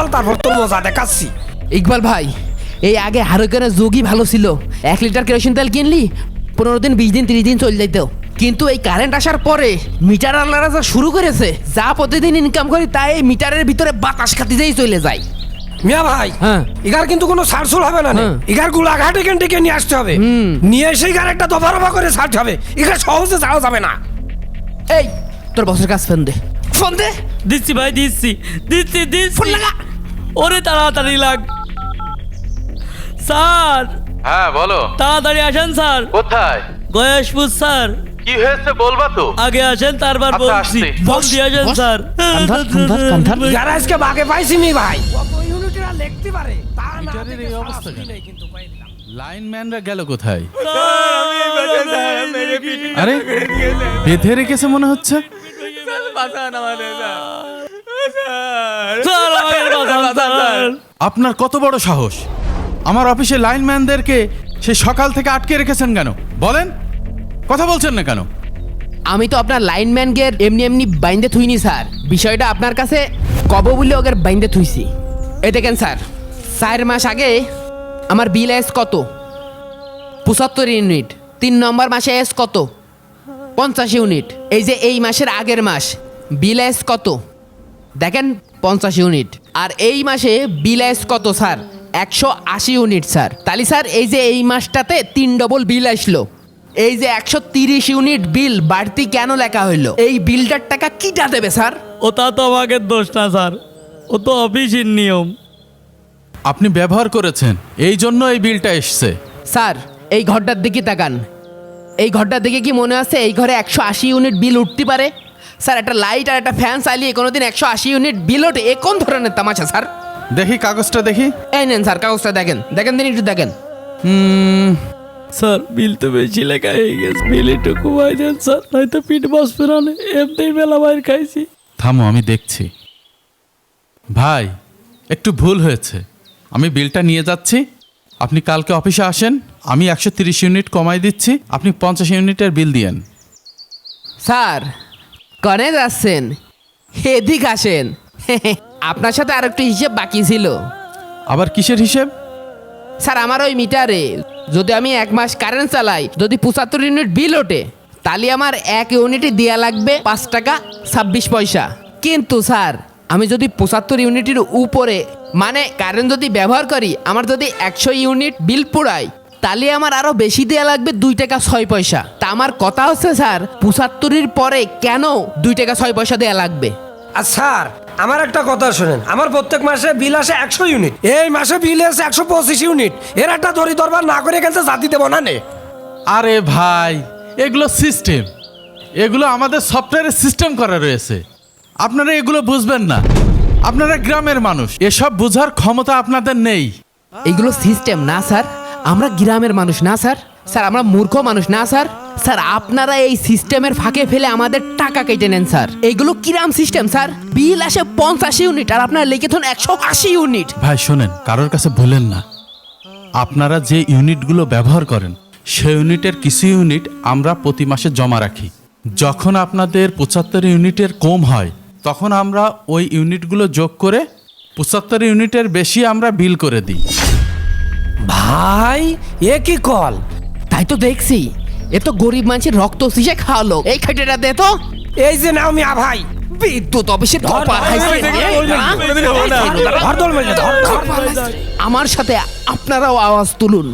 চল তারপর তোর মজা দেখাচ্ছি। ইকবাল ভাই এই আগে হারুকানের যোগই ভালো ছিল। এক লিটার কেরোসিন তেল কিনলি পনেরো দিন বিশ দিন তিরিশ দিন চলে যাইত। কিন্তু এই কারেন্ট আসার পরে মিটার আল্লাহরা যা শুরু করেছে যা প্রতিদিন ইনকাম করি তাই এই মিটারের ভিতরে বাতাস খাতি যেই চলে যায়। মিয়া ভাই হ্যাঁ। ইগার কিন্তু কোনো সারসুল হবে না নে। হ্যাঁ। ইগার গুলাঘাটে কেন ডেকে নিয়ে আসতে হবে। নিয়ে এসে ইগার একটা দফা রফা করে ছাড়তে হবে। ইগার সহজে যাওয়া যাবে না। এই তোর বসের কাজ ফোন দে। ফোন দে? দিচ্ছি ভাই দিচ্ছি। দিচ্ছি দিচ্ছি। ফোন লাগা। ওরে তাড়াতাড়ি লাগ স্যার হ্যাঁ বলো তাড়াতাড়ি আসেন স্যার কোথায় গয়েশপুর স্যার কি হয়েছে বলবা তো আগে আসেন তারপর আচ্ছা, বলছি বলছি আসেন স্যার। ইগার আজকে বাগে পাইছি নি ভাই লিখতে পারে তা না এই অবস্থা কিন্তু লাইনম্যানরা গেল কোথায় আরে বেঁধে রেখেছে মনে হচ্ছে আপনার কত বড় সাহস? আমার অফিসে লাইনম্যানদেরকে সে সকাল থেকে আটকে রেখেছেন কেন? বলেন। কথা বলছেন না কেন? আমি তো আপনার লাইনম্যান গের এমনি এমনি বাইন্দে থুইনি স্যার। বিষয়টা আপনার কাছে কব বলে ওকে বাইন্দে থুইছি। এ দেখেন স্যার চার মাস আগে আমার বিল এস কত? পঁচাত্তর ইউনিট। তিন নম্বর মাসে এস কত? পঞ্চাশ ইউনিট। এই যে এই মাসের আগের মাস বিল এস কত? দেখেন পঞ্চাশ ইউনিট। আর এই মাসে বিল এস কত স্যার? একশো আশি ইউনিট স্যার। তাহলে স্যার এই যে এই মাসটাতে তিন ডবল বিল আসলো। এই যে একশো তিরিশ ইউনিট বিল বাড়তি কেন লেখা হইল? এই বিলটার টাকা কিটা দেবে স্যার? ওটা তো আমাকে দোষ না স্যার। ও তো অফিসের নিয়ম। আপনি ব্যবহার করেছেন এই জন্য এই বিলটা এসছে। স্যার এই ঘরটার দিকে তাকান। এই ঘরটার দিকে কি মনে আছে এই ঘরে একশো আশি ইউনিট বিল উঠতে পারে? স্যার একটা লাইট আর একটা ফ্যান চালিয়ে কোনোদিন একশো আশি ইউনিট বিল ওঠে এ কোন ধরনের তামাশা স্যার? দেখি কাগজটা দেখি। এই নেন স্যার কাগজটা দেখেন। দেখেন দিন একটু দেখেন। হুম, স্যার বিল তো বেশি লেখা হয়ে গেছে। বিল একটু কমাই দেন স্যার নয়তো পিঠ বসবে না এমনি বেলা বাইর খাইছি। থামো আমি দেখছি। ভাই একটু ভুল হয়েছে। আমি বিলটা নিয়ে যাচ্ছি। আপনি কালকে অফিসে আসেন। আমি একশো তিরিশ ইউনিট কমাই দিচ্ছি। আপনি পঞ্চাশ ইউনিটের বিল দিয়েন। স্যার কনে যাচ্ছেন এদিক আসেন। আপনার সাথে আর একটু হিসেব বাকি ছিল। আবার কিসের হিসেব? স্যার আমার ওই মিটারে। যদি আমি এক মাস কারেন্ট চালাই যদি পঁচাত্তর ইউনিট বিল ওঠে তাহলে আমার এক ইউনিটে দেওয়া লাগবে পাঁচ টাকা ছাব্বিশ পয়সা। কিন্তু স্যার আমি যদি পঁচাত্তর ইউনিটের উপরে মানে কারেন্ট যদি ব্যবহার করি আমার যদি একশো ইউনিট বিল পোড়াই তাহলে আমার আরও বেশি দেওয়া লাগবে দুই টাকা ছয় পয়সা। তা আমার কথা হচ্ছে স্যার পঁচাত্তরের পরে কেন দুই টাকা ছয় পয়সা দেওয়া লাগবে? আর স্যার আমার একটা কথা শোনেন। আমার প্রত্যেক মাসে বিল আসে একশো ইউনিট। এই মাসে বিল আসে একশো পঁচিশ ইউনিট। এর একটা দড়ি দরবার না করে এখানে জাতি দেবো না নে। আরে ভাই এগুলো সিস্টেম। এগুলো আমাদের সফটওয়্যারের সিস্টেম করা রয়েছে। আপনারা এগুলো বুঝবেন না। আপনারা গ্রামের মানুষ। এসব বোঝার ক্ষমতা আপনাদের নেই। এগুলো সিস্টেম না স্যার। আমরা গ্রামের মানুষ না, স্যার? স্যার, আমরা মূর্খ মানুষ না, স্যার? স্যার, আপনারা এই সিস্টেমের ফাঁকে ফেলে আমাদের টাকা কেটে নেন, স্যার। এগুলো কিরাম সিস্টেম, স্যার? বিল আসে পঞ্চাশ ইউনিট আর আপনারা লিখে থন একশো আশি ইউনিট। ভাই, শোনেন, কারোর কাছে ভুলেন না। আপনারা যে ইউনিটগুলো ব্যবহার করেন সেই ইউনিটের কিছু ইউনিট আমরা প্রতি মাসে জমা রাখি। যখন আপনাদের পঁচাত্তর ইউনিটের কম হয়, তখন আমরা ওই ইউনিটগুলো যোগ করে পঁচাত্তর ইউনিটের বেশি আমরা বিল করে দিই। ভাই এ কি কল তাই তো দেখছি এ তো গরিব মানুষের রক্ত শিষে খাওয়ালো এই খাটেটা দে তো এই যে না আমি ভাই বিদ্যুৎ অফিসের আমার সাথে আপনারাও আওয়াজ তুলুন